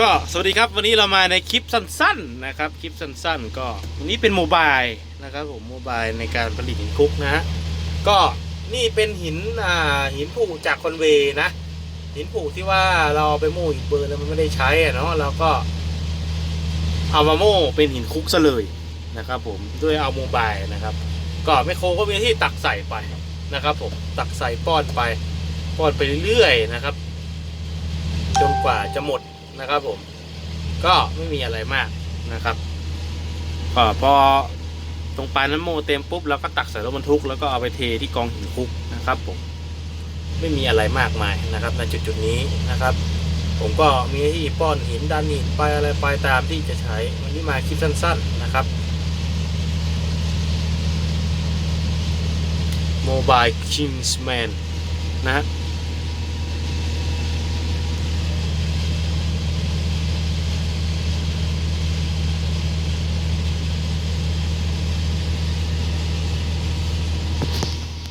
ก็สวัสดีครับวันนี้เรามาในคลิปสั้นๆนะครับคลิปสั้นๆ ก็วันนี้เป็นโมบายนะครับผมโมบายในการผลิตหินคุกนะฮะก็นี่เป็นหินอ่าหินผุจากคอนเวย์นะ หินผุที่ว่าเราไปโม่หินเบอร์แล้วมันไม่ได้ใช้อะเนาะเราก็เอามาโม่เป็นหินคุกซะเลยนะครับ ผมด้วยเอาโมบายนะครับ ก็แมโครก็มีที่ตักใส่ไปนะครับ ผมตักใส่ป้อนไปป้อนไปเรื่อยๆนะครับ จนกว่าจะหมด นะครับผม ก็ไม่มีอะไรมากนะครับพอตรงปลายน้ำโมเต็มปุ๊บเราก็ตักใส่รถบรรทุกแล้วก็เอาไปเทที่กองหินคุกนะครับผมไม่มีอะไรมากมายนะครับในจุดจุดนี้นะครับ ผมก็มีที่ป้อนหินดันหินไปอะไรไปตามที่จะใช้วันนี้มาคลิปสั้น ๆนะครับ Mobile Kingsman นะฮะ you